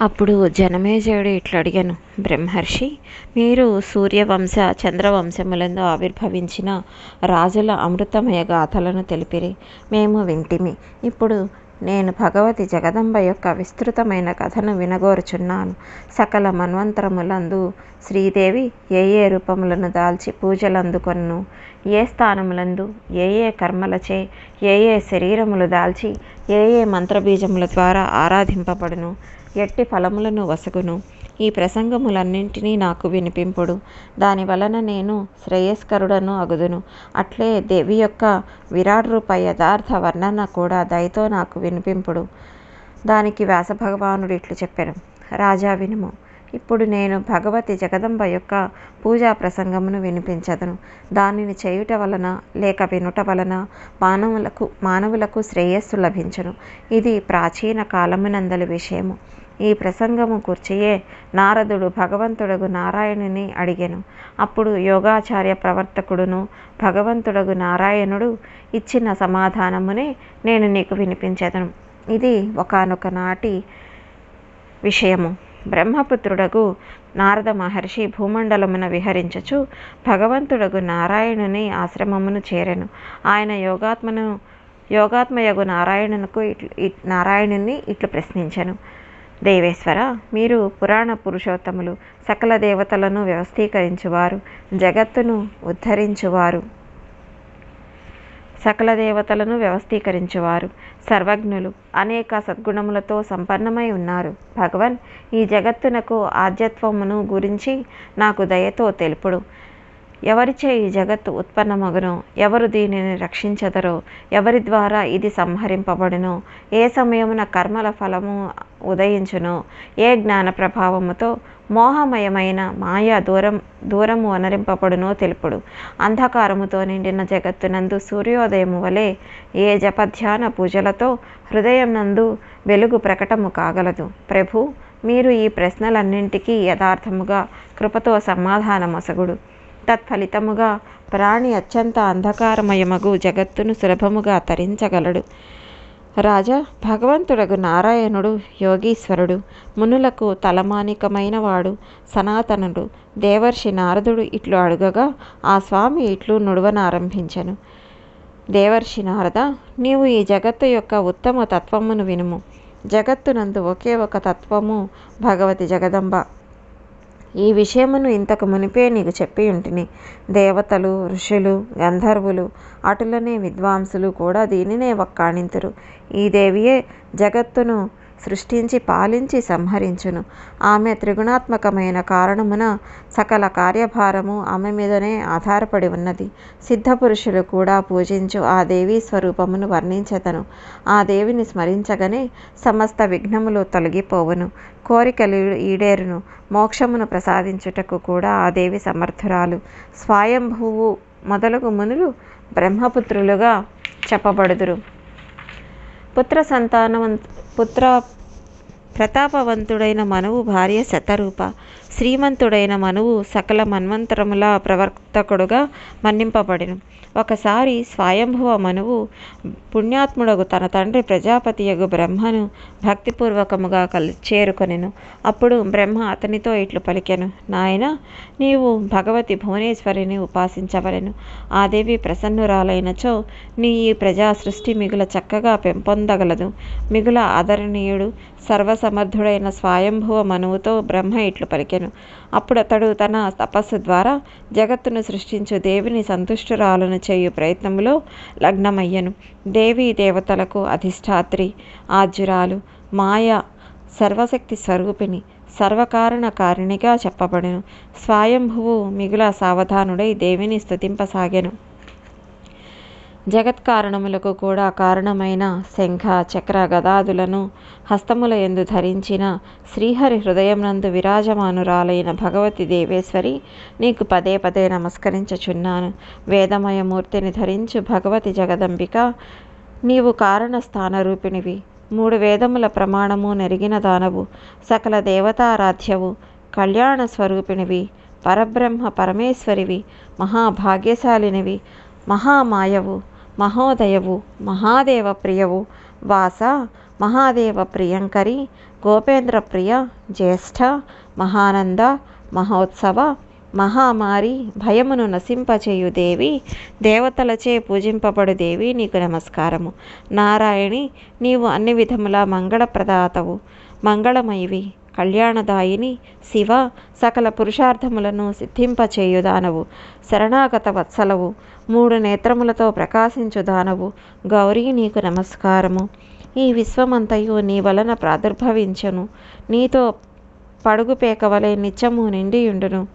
అప్పుడు జనమేజయుడు ఇట్లా అడిగాను బ్రహ్మర్షి మీరు సూర్యవంశ చంద్రవంశములందు ఆవిర్భవించిన రాజుల అమృతమయ గాథలను తెలిపిరి. మేము వింటిమి. ఇప్పుడు నేను భగవతి జగదంబ యొక్క విస్తృతమైన కథను వినగోరుచున్నాను. సకల మన్వంతరములందు శ్రీదేవి ఏ ఏ రూపములను దాల్చి పూజలందుకొను ఏ స్థానములందు ఏ ఏ కర్మలచే ఏ ఏ శరీరములు దాల్చి ఏ ఏ మంత్రబీజముల ద్వారా ఆరాధింపబడును ఎట్టి ఫలములను వసగును. ఈ ప్రసంగములన్నింటినీ నాకు వినిపింపుడు. దాని వలన నేను శ్రేయస్కరుడను అగుదును. అట్లే దేవి యొక్క విరాట్ రూప యథార్థ వర్ణన కూడా దయతో నాకు వినిపింపుడు. దానికి వ్యాసభగవానుడు ఇట్లు చెప్పాను రాజా వినుము. ఇప్పుడు నేను భగవతి జగదంబ యొక్క పూజా ప్రసంగమును వినిపించదను. దానిని చేయుట వలన లేక వినుట వలన మానవులకు మానవులకు శ్రేయస్సు లభించును. ఇది ప్రాచీన కాలమునందలి విషయము. ఈ ప్రసంగము కూర్చియే నారదుడు భగవంతుడగు నారాయణుని అడిగెను. అప్పుడు యోగాచార్య ప్రవర్తకుడును భగవంతుడగు నారాయణుడు ఇచ్చిన సమాధానమునే నేను నీకు వినిపించదను. ఇది ఒకనొక నాటి విషయము. బ్రహ్మపుత్రుడగు నారద మహర్షి భూమండలమున విహరించచు భగవంతుడగు నారాయణుని ఆశ్రమమును చేరెను. ఆయన యోగాత్మను యోగాత్మయగు నారాయణునకు ఇట్లు నారాయణుని ఇట్లు ప్రశ్నించను. దేవేశ్వర మీరు పురాణ పురుషోత్తములు సకల దేవతలను వ్యవస్థీకరించువారు జగత్తును ఉద్ధరించువారు. సకల దేవతలను వ్యవస్థీకరించువారు సర్వజ్ఞులు అనేక సద్గుణములతో సంపన్నమై ఉన్నారు. భగవన్ ఈ జగత్తునకు ఆద్యత్వమును గురించి నాకు దయతో తెలుపుడు. ఎవరిచే ఈ జగత్తు ఉత్పన్నమగునో? ఎవరు దీనిని రక్షించదరో? ఎవరి ద్వారా ఇది సంహరింపబడునో? ఏ సమయమున కర్మల ఫలము ఉదయించునో? ఏ జ్ఞాన ప్రభావముతో మోహమయమైన మాయా దూరం దూరము అనరింపబడునో తెలుపుడు. అంధకారముతో నిండిన జగత్తునందు సూర్యోదయము వలె ఏ జపధ్యాన పూజలతో హృదయం నందు వెలుగు ప్రకటము కాగలదు. ప్రభు మీరు ఈ ప్రశ్నలన్నింటికీ యథార్థముగా కృపతో సమాధానమొసగుడు. తత్ఫలితముగా ప్రాణి అత్యంత అంధకారమయమగు జగత్తును సులభముగా తరించగలడు. రాజా భగవంతుడగు నారాయణుడు యోగీశ్వరుడు మునులకు తలమానికమైన వాడు సనాతనుడు దేవర్షి నారదుడు ఇట్లు అడుగగా ఆ స్వామి ఇట్లు నుడవనారంభించెను. దేవర్షి నారద నీవు ఈ జగత్తు యొక్క ఉత్తమ తత్వమును వినుము. జగత్తునందు ఒకే ఒక తత్వము భగవతి జగదంబ. ఈ విషయమును ఇంతకు మునిపే నీకు చెప్పి ఉంటిని. దేవతలు ఋషులు గంధర్వులు అటులనే విద్వాంసులు కూడా దీనినే వక్కాణింతురు. ఈ దేవియే జగత్తును సృష్టించి పాలించి సంహరించును. ఆమె త్రిగుణాత్మకమైన కారణమున సకల కార్యభారము ఆమె మీదనే ఆధారపడి ఉన్నది. సిద్ధపురుషులు కూడా పూజించు ఆ దేవి స్వరూపమును వర్ణించతను ఆ దేవిని స్మరించగనే సమస్త విఘ్నములు తొలగిపోవును. కోరికలు ఈడేరును. మోక్షమును ప్రసాదించుటకు కూడా ఆ దేవి సమర్థురాలు. స్వయంభువు మొదలగు మునులు బ్రహ్మపుత్రులుగా చెప్పబడుదురు. పుత్ర సంతానవంత పుత్ర ప్రతాపవంతుడైన మనువు భార్య శతరూప శ్రీమంతుడైన మనువు సకల మన్వంతరముల ప్రవర్తకుడుగా మన్నింపబడిను. ఒకసారి స్వయంభువ మనువు పుణ్యాత్ముడగు తన తండ్రి ప్రజాపతియగు బ్రహ్మను భక్తిపూర్వకముగా కలి చేరుకొనెను. అప్పుడు బ్రహ్మ అతనితో ఇట్లు పలికెను. నాయన నీవు భగవతి భువనేశ్వరిని ఉపాసించవలెను. ఆ దేవి ప్రసన్నురాలైనచో నీ ఈ ప్రజా సృష్టి మిగుల చక్కగా పెంపొందగలదు. మిగుల ఆదరణీయుడు సర్వసమర్థుడైన స్వయంభువ మనువుతో బ్రహ్మ ఇట్లు పలికెను. అప్పుడు అతడు తన తపస్సు ద్వారా జగత్తును సృష్టించు దేవిని సంతుష్టురాలను చేయు ప్రయత్నంలో లగ్నమయ్యను. దేవి దేవతలకు అధిష్టాత్రి ఆజురాలు మాయ సర్వశక్తి స్వరూపిణి సర్వకారణ కారిణిగా చెప్పబడెను. స్వయంభువు మిగుల సావధానుడై దేవిని జగత్ కారణములకు కూడా కారణమైన శంఖ చక్ర గదాదులను హస్తముల ఎందు ధరించిన శ్రీహరి హృదయమునందు విరాజమానురాలైన భగవతి దేవేశ్వరి నీకు పదే పదే నమస్కరించుచున్నాను. వేదమయమూర్తిని ధరించు భగవతి జగదంబిక నీవు కారణ స్థానరూపిణివి మూడు వేదముల ప్రమాణము నెరిగిన దానవు సకల దేవతారాధ్యవు కళ్యాణ స్వరూపిణివి. పరబ్రహ్మ పరమేశ్వరివి మహాభాగ్యశాలినివి మహామాయవు. మహోదయవు మహాదేవ ప్రియవు వాస మహాదేవ ప్రియంకరి గోపేంద్ర ప్రియ జ్యేష్ఠ మహానంద మహోత్సవ మహామారి భయమును నశింపచేయు దేవి దేవతలచే పూజింపబడు దేవి నీకు నమస్కారము. నారాయణి నీవు అన్ని విధముల మంగళప్రదాతవు. మంగళమైవి కళ్యాణదాయిని శివ సకల పురుషార్థములను సిద్ధింపచేయుదానవు. శరణాగత వత్సలవు. మూడు నేత్రములతో ప్రకాశించు దానవు గౌరీ నీకు నమస్కారము. ఈ విశ్వమంతయు నీ వలన ప్రాదుర్భవించను. నీతో పడుగు పేకవలే నిత్యము నిండియుండును.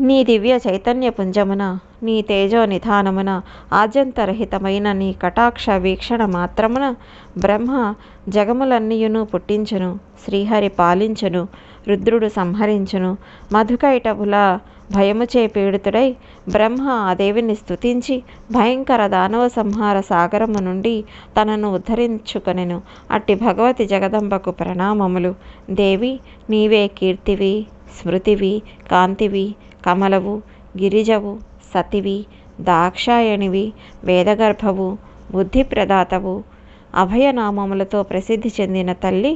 నీ దివ్య చైతన్య పుంజమున నీ తేజో నిధానమున ఆద్యంతరహితమైన నీ కటాక్ష వీక్షణ మాత్రమున బ్రహ్మ జగములన్నీయును పుట్టించును శ్రీహరి పాలించును రుద్రుడు సంహరించును. మధుకైటవుల భయముచే పీడితుడై బ్రహ్మ ఆ దేవిని స్తుతించి భయంకర దానవ సంహార సాగరము నుండి తనను ఉద్ధరించుకొనెను. అట్టి భగవతి జగదంబకు ప్రణామములు. దేవి నీవే కీర్తివి స్మృతివి కాంతివి కమలవు గిరిజవు సతివి దాక్షాయణివి వేదగర్భవు బుద్ధిప్రదాతవు అభయనామములతో ప్రసిద్ధి చెందిన తల్లి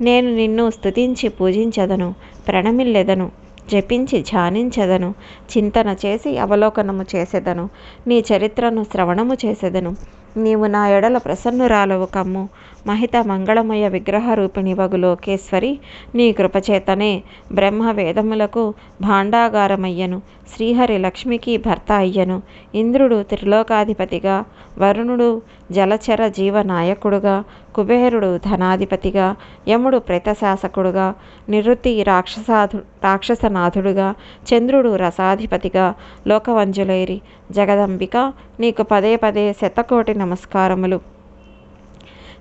నేను నిన్ను స్తుతించి పూజించదను ప్రణమిల్లెదను జపించి ధ్యానించెదను చింతన చేసి అవలోకనము చేసెదను నీ చరిత్రను శ్రవణము చేసెదను నీవు నా ఎడల ప్రసన్నురాలవు కమ్ము. మహిత మంగళమయ విగ్రహ రూపిణి వగు లోకేశ్వరి నీ కృపచేతనే బ్రహ్మ వేదములకు భాండాగారమయ్యను. శ్రీహరి లక్ష్మికి భర్త అయ్యను. ఇంద్రుడు త్రిలోకాధిపతిగా వరుణుడు జలచర జీవనాయకుడుగా కుబేరుడు ధనాధిపతిగా యముడు ప్రేతశాసకుడుగా నిరుతి రాక్షసాధు రాక్షసనాథుడుగా చంద్రుడు రసాధిపతిగా లోకవంజులేరి జగదంబిక నీకు పదే పదే శతకోటి నమస్కారములు.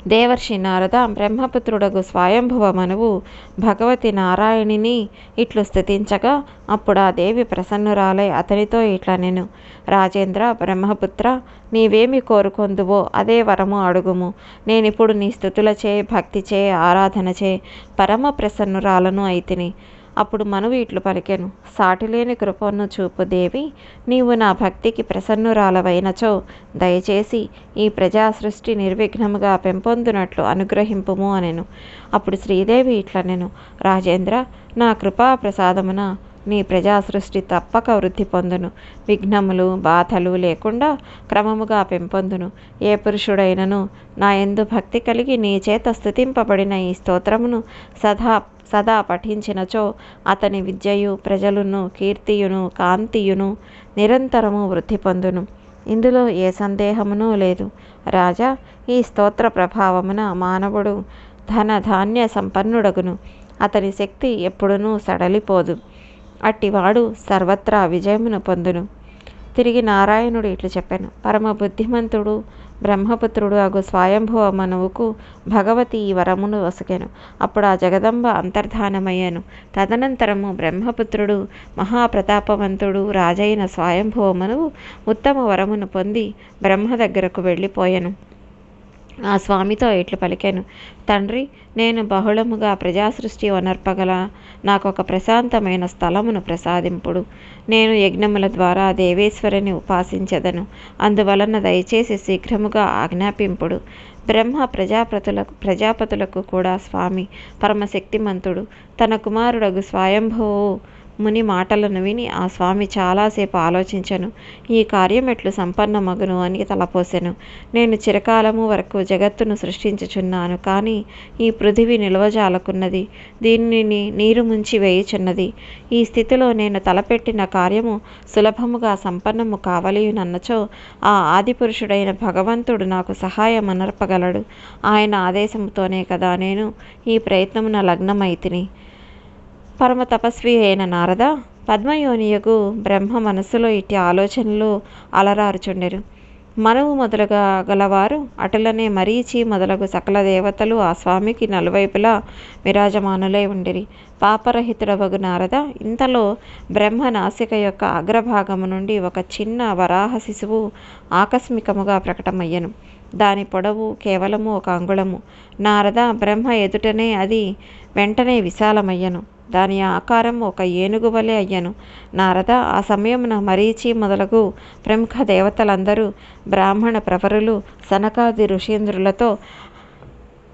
దేవర్షి నారద బ్రహ్మపుత్రుడగు స్వయంభువ మనువు భగవతి నారాయణిని ఇట్లు స్థుతించగా అప్పుడు ఆ దేవి ప్రసన్నురాలై అతనితో ఇట్లా నేను రాజేంద్ర బ్రహ్మపుత్ర నీవేమి కోరుకొందువో అదే వరము అడుగుము. నేనిప్పుడు నీ స్థుతులచే భక్తిచే ఆరాధనచే పరమ ప్రసన్నురాలను అయితిని. అప్పుడు మనువు ఇట్లు పలికెను. సాటిలేని కృపను చూపు దేవి నీవు నా భక్తికి ప్రసన్నురాలవైనచో. దయచేసి ఈ ప్రజా సృష్టి నిర్విఘ్నముగా పెంపొందునట్లు అనుగ్రహింపుము అనెను. అప్పుడు శ్రీదేవి ఇట్లనెను. రాజేంద్ర నా కృపా ప్రసాదమున నీ ప్రజా సృష్టి తప్పక వృద్ధి పొందును. విఘ్నములు బాధలు లేకుండా క్రమముగా పెంపొందును. ఏ పురుషుడైనను నా ఎందు భక్తి కలిగి నీ చేత స్థుతింపబడిన ఈ స్తోత్రమును సదా సదా పఠించినచో అతని విద్యయు ప్రజలను కీర్తియును కాంతియును నిరంతరము వృద్ధి పొందును. ఇందులో ఏ సందేహమునూ లేదు. రాజా ఈ స్తోత్ర ప్రభావమున మానవుడు ధన ధాన్య సంపన్నుడగును. అతని శక్తి ఎప్పుడునూ సడలిపోదు. అట్టివాడు సర్వత్రా విజయమును పొందును. తిరిగి నారాయణుడు ఇట్లు చెప్పాను. పరమ బుద్ధిమంతుడు బ్రహ్మపుత్రుడు అగు స్వయంభువ మనువుకు భగవతి ఈ వరమును వసకెను. అప్పుడు ఆ జగదంబ అంతర్ధానమయ్యాను. తదనంతరము బ్రహ్మపుత్రుడు మహాప్రతాపవంతుడు రాజైన స్వయంభువ మనువు ఉత్తమ వరమును పొంది బ్రహ్మ దగ్గరకు వెళ్ళిపోయాను. ఆ స్వామితో ఇట్లు పలికాను. తండ్రి నేను బహుళముగా ప్రజాసృష్టి వనర్పగల నాకొక ప్రశాంతమైన స్థలమును ప్రసాదింపుడు. నేను యజ్ఞముల ద్వారా దేవేశ్వరిని ఉపాసించదను. అందువలన దయచేసి శీఘ్రముగా ఆజ్ఞాపింపుడు. బ్రహ్మ ప్రజాపతులకు ప్రజాపతులకు కూడా స్వామి పరమశక్తిమంతుడు. తన కుమారుడగు స్వయంభువు ముని మాటలను విని ఆ స్వామి చాలాసేపు ఆలోచించను. ఈ కార్యం ఎట్లు సంపన్నమగును అని తలపోసెను. నేను చిరకాలము వరకు జగత్తును సృష్టించుచున్నాను కానీ ఈ పృథివి నిల్వజాలకున్నది. దీనిని నీరు ముంచి వేయుచున్నది. ఈ స్థితిలో నేను తలపెట్టిన కార్యము సులభముగా సంపన్నము కావలియునన్నచో ఆ ఆదిపురుషుడైన భగవంతుడు నాకు సహాయం అనర్పగలడు ఆయన ఆదేశముతోనే కదా నేను ఈ ప్రయత్నమున లగ్నమైతిని. పరమ తపస్వి అయిన నారద పద్మయోనియకు బ్రహ్మ మనస్సులో ఇట్టి ఆలోచనలు అలరారుచుండెరు మనవు మొదలుగా గలవారు అటులనే మరీచి మొదలగు సకల దేవతలు ఆ స్వామికి నలువైపులా విరాజమానులై ఉండిరి. పాపరహితుడవగు నారద ఇంతలో బ్రహ్మ నాసిక యొక్క అగ్రభాగము నుండి ఒక చిన్న వరాహ శిశువు ఆకస్మికముగా ప్రకటమయ్యను. దాని పొడవు కేవలము ఒక అంగుళము. నారద బ్రహ్మ ఎదుటనే అది వెంటనే విశాలమయ్యను. దాని ఆకారం ఒక ఏనుగు వలె అయ్యను. నారద ఆ సమయమున మరీచి మొదలగు ప్రముఖ దేవతలందరూ బ్రాహ్మణ ప్రవరులు సనకాది ఋషీంద్రులతో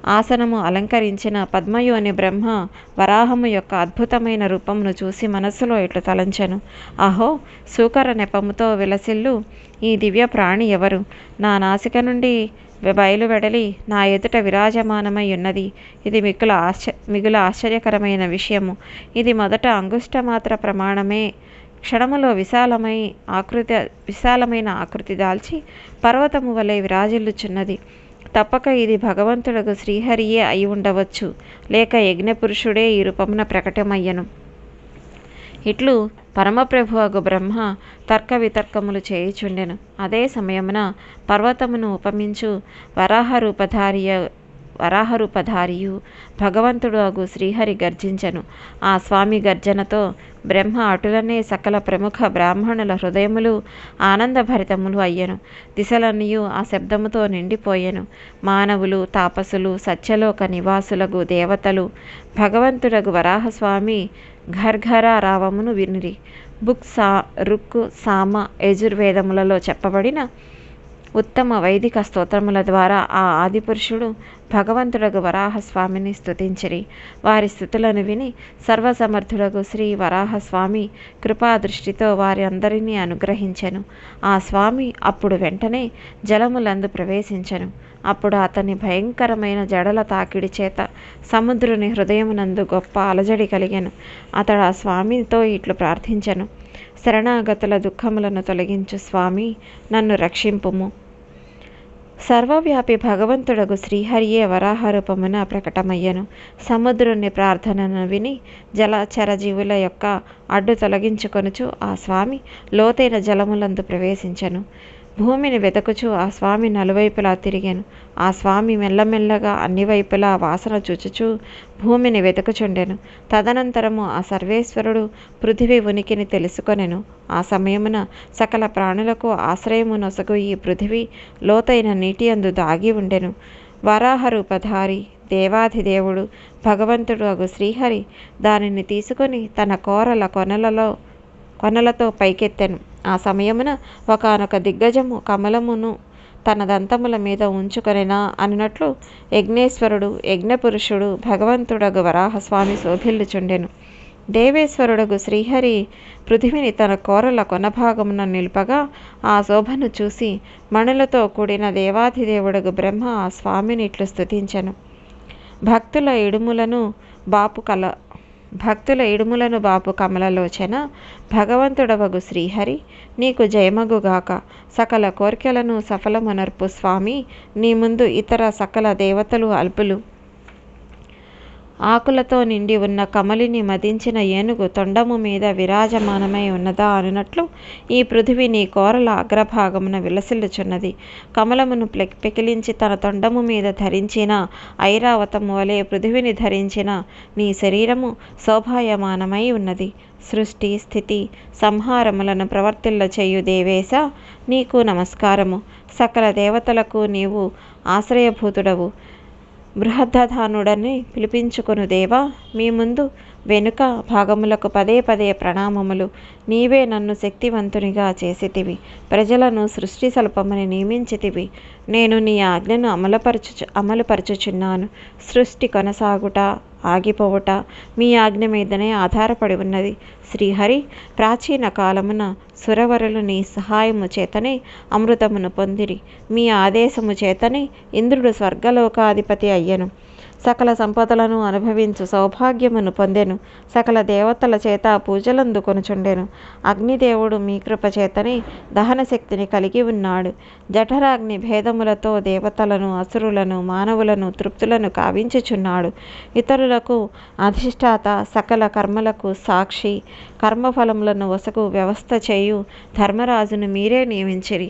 ఆసనము అలంకరించిన పద్మయోని బ్రహ్మ వరాహము యొక్క అద్భుతమైన రూపమును చూసి మనస్సులో ఇట్లు తలంచెను. అహో సూకర నెపముతో విలసిల్లు ఈ దివ్య ప్రాణి ఎవరు? నా నాసిక నుండి బయలువెడలి నా ఎదుట విరాజమానమై ఉన్నది. ఇది మిగుల ఆశ్చ మిగుల ఆశ్చర్యకరమైన విషయము. ఇది మొదట అంగుష్టమాత్ర ప్రమాణమే. క్షణములో విశాలమై ఆకృతి విశాలమైన ఆకృతి దాల్చి పర్వతము వలె విరాజిల్లుచున్నది. తప్పక ఇది భగవంతుడకు శ్రీహరియే అయి ఉండవచ్చు. లేక యజ్ఞపురుషుడే ఈ రూపమున ప్రకటమయ్యను. ఇట్లు పరమప్రభువగు బ్రహ్మ తర్క వితర్కములు చేయుచుండెను. అదే సమయమున పర్వతమును ఉపమించు వరాహరూపధారియ వరాహరూపధారియు భగవంతుడు అగు శ్రీహరి గర్జించను. ఆ స్వామి గర్జనతో బ్రహ్మ అటులనే సకల ప్రముఖ బ్రాహ్మణుల హృదయములు ఆనందభరితములు అయ్యను. దిశలన్నయు ఆ శబ్దముతో నిండిపోయెను. మానవులు తాపసులు సత్యలోక నివాసులకు దేవతలు భగవంతుడగు వరాహస్వామి ఘర్ఘర రావమును వినిరి. బుక్ సా రుక్కు సామ యజుర్వేదములలో చెప్పబడిన ఉత్తమ వైదిక స్తోత్రముల ద్వారా ఆ ఆదిపురుషుడు భగవంతుడగు వరాహస్వామిని స్థుతించిరి వారి స్థుతులను విని సర్వసమర్థుడగు శ్రీ వరాహస్వామి కృపాదృష్టితో వారి అందరినీ అనుగ్రహించెను. ఆ స్వామి అప్పుడు వెంటనే జలములందు ప్రవేశించెను. అప్పుడు అతని భయంకరమైన జడల తాకిడి చేత సముద్రుని హృదయమునందు గొప్ప అలజడి కలిగాను. అతడు ఆ స్వామితో ఇట్లు ప్రార్థించెను. శరణాగతుల దుఃఖములను తొలగించు స్వామి నన్ను రక్షింపుము. సర్వవ్యాపి భగవంతుడగు శ్రీహరియే వరాహరూపమున ప్రకటమయ్యను. సముద్రుని ప్రార్థనను విని జలచర జీవుల యొక్క అడ్డు తొలగించుకొనుచు ఆ స్వామి లోతైన జలములందు ప్రవేశించెను. భూమిని వెతకుచు ఆ స్వామి నలువైపులా తిరిగాను. ఆ స్వామి మెల్లమెల్లగా అన్ని వైపులా వాసన చూచుచూ భూమిని వెతుకుచుండెను తదనంతరము ఆ సర్వేశ్వరుడు పృథివీ ఉనికిని తెలుసుకొనెను. ఆ సమయమున సకల ప్రాణులకు ఆశ్రయము నొసగు ఈ పృథివీ లోతైన నీటి అందు దాగి ఉండెను. వరాహరూపధారి దేవాధిదేవుడు భగవంతుడు అగు శ్రీహరి దానిని తీసుకొని తన కోరల కొనలలో కొనలతో పైకెత్తెను. ఆ సమయమున ఒకనొక దిగ్గజము కమలమును తన దంతముల మీద ఉంచుకొనినా అన్నట్లు యజ్ఞేశ్వరుడు యజ్ఞపురుషుడు భగవంతుడగు వరాహస్వామి శోభిల్లుచుండెను. దేవేశ్వరుడగు శ్రీహరి పృథివిని తన కోరల కొనభాగమున నిలుపగా ఆ శోభను చూసి మణులతో కూడిన దేవాధిదేవుడగు బ్రహ్మ ఆ స్వామిని ఇట్లు స్తుతించెను. భక్తుల ఇడుములను బాపు కల భక్తుల ఇడుములను బాపు కమలలోచన భగవంతుడవగు శ్రీహరి నీకు జయమగుగాక. సకల కోర్కెలను సఫలమునర్పు స్వామి నీ ముందు ఇతర సకల దేవతలు అల్పులు. ఆకులతో నిండి ఉన్న కమలిని మదించిన ఏనుగు తొండము మీద విరాజమానమై ఉన్నదా అనునట్లు ఈ పృథివిని నీ కోరల అగ్రభాగమున విలసిల్లుచున్నది. కమలమును పెకిలించి తన తొండము మీద ధరించిన ఐరావతము వలె పృథివిని ధరించిన నీ శరీరము శోభాయమానమై ఉన్నది. సృష్టి స్థితి సంహారములను ప్రవర్తిల్ల చేయు దేవేశ నీకు నమస్కారము. సకల దేవతలకు నీవు ఆశ్రయభూతుడవు. బృహదధానుడని పిలిపించుకొను దేవా మీ ముందు వెనుక భాగములకు పదే పదే ప్రణామములు నీవే నన్ను శక్తివంతునిగా చేసితివి ప్రజలను సృష్టి సల్పమని నియమించితివి నేను నీ ఆజ్ఞను అమలుపరచు అమలుపరచుచున్నాను. సృష్టి కొనసాగుట ఆగిపోవుట మీ ఆజ్ఞ మీదనే ఆధారపడి ఉన్నది. శ్రీహరి ప్రాచీన కాలమున సురవరులు నీ సహాయము చేతనే అమృతమును పొందిరి. మీ ఆదేశము చేతనే ఇంద్రుడు స్వర్గలోకాధిపతి అయ్యను. సకల సంపదలను అనుభవించు సౌభాగ్యమును పొందెను. సకల దేవతల చేత పూజలందుకొనుచుండెను అగ్నిదేవుడు మీ కృపచేతనే దహన శక్తిని కలిగి ఉన్నాడు. జఠరాగ్ని భేదములతో దేవతలను అసురులను మానవులను తృప్తులను కావించుచున్నాడు. ఇతరులకు అధిష్టాత సకల కర్మలకు సాక్షి. కర్మఫలములను వసకు వ్యవస్థ చేయు ధర్మరాజును మీరే నియమించిరి.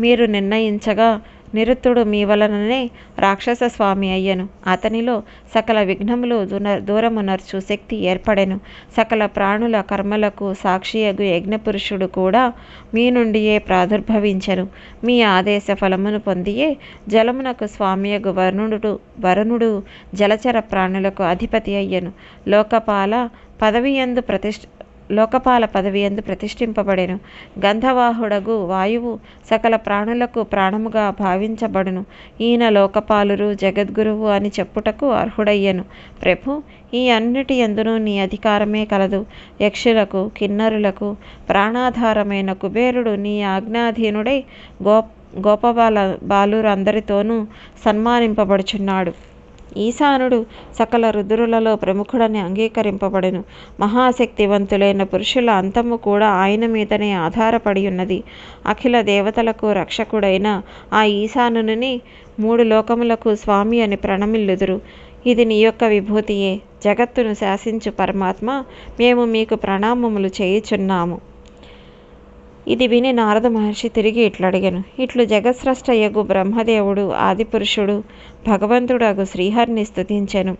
మీరు నిర్ణయించగా నిరుత్తుడు మీ వలననే రాక్షస స్వామి అయ్యను. అతనిలో సకల విఘ్నములు దూరమునర్చు శక్తి ఏర్పడెను. సకల ప్రాణుల కర్మలకు సాక్షియగు యజ్ఞపురుషుడు కూడా మీ నుండియే ప్రాదుర్భవించను. మీ ఆదేశ ఫలమును పొందియే జలమునకు స్వామియగు వరుణుడు వరుణుడు జలచర ప్రాణులకు అధిపతి అయ్యను. లోకపాల పదవియందు ప్రతిష్ఠ లోకపాల పదవి ఎందు ప్రతిష్ఠింపబడెను. గంధవాహుడగు వాయువు సకల ప్రాణులకు ప్రాణముగా భావించబడును. ఈయన లోకపాలురు జగద్గురువు అని చెప్పుటకు అర్హుడయ్యను. ప్రభు ఈ అన్నిటి ఎందునూ నీ అధికారమే కలదు. యక్షులకు కిన్నరులకు ప్రాణాధారమైన కుబేరుడు నీ ఆజ్ఞాధీనుడై గో గోపబాల బాలురందరితోనూ సన్మానింపబడుచున్నాడు. ఈశానుడు సకల రుద్రులలో ప్రముఖుడని అంగీకరింపబడెను. మహాశక్తివంతులైన పురుషుల అంతము కూడా ఆయన మీదనే ఆధారపడి ఉన్నది. అఖిల దేవతలకు రక్షకుడైన ఆ ఈశానుని మూడు లోకములకు స్వామి అని ప్రణమిల్లుదురు. ఇది నీ యొక్క విభూతియే. జగత్తును శాసించు పరమాత్మ మేము మీకు ప్రణామములు చేయుచున్నాము. ఇది విని నారద మహర్షి తిరిగి ఇట్లడిగాను. ఇట్లు జగత్స్రష్టయగు బ్రహ్మదేవుడు ఆదిపురుషుడు భగవంతుడగు శ్రీహరిని స్తుతించెను.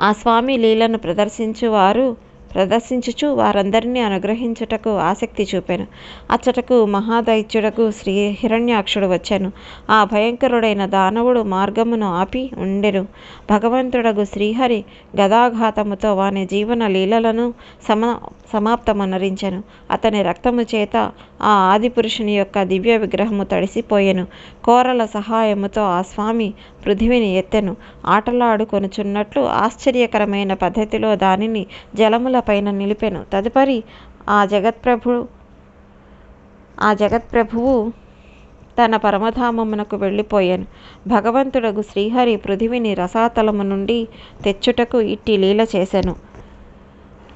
ఆ స్వామి లీలను ప్రదర్శించు వారు ప్రదర్శించుచు వారందరినీ అనుగ్రహించుటకు ఆసక్తి చూపాను. అచ్చటకు మహాదైత్యుడకు శ్రీ హిరణ్యాక్షుడు వచ్చాను. ఆ భయంకరుడైన దానవుడు మార్గమును ఆపి ఉండెను. భగవంతుడగు శ్రీహరి గదాఘాతముతో వాని జీవన లీలలను సమ సమాప్తమనరించాను. అతని రక్తము చేత ఆ ఆదిపురుషుని యొక్క దివ్య విగ్రహము తడిసిపోయెను. కోరల సహాయముతో ఆ స్వామి పృథివిని ఎత్తెను. ఆటలాడుకొనుచున్నట్లు ఆశ్చర్యకరమైన పద్ధతిలో దానిని జలముల పైన నిలిపెను. తదుపరి ఆ జగత్ప్రభు ఆ జగత్ప్రభువు తన పరమధామమునకు వెళ్ళిపోయాను. భగవంతుడగు శ్రీహరి పృథివిని రసాతలము నుండి తెచ్చుటకు ఇట్టి లీల చేసెను.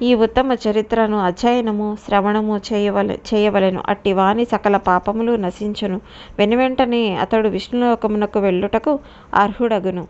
ఈ ఉత్తమ చరిత్రను అధ్యయనము శ్రవణము చేయవలె చేయవలెను. అట్టి వాణి సకల పాపములు నశించును. వెనువెంటనే అతడు విష్ణులోకమునకు వెళ్ళుటకు అర్హుడగును.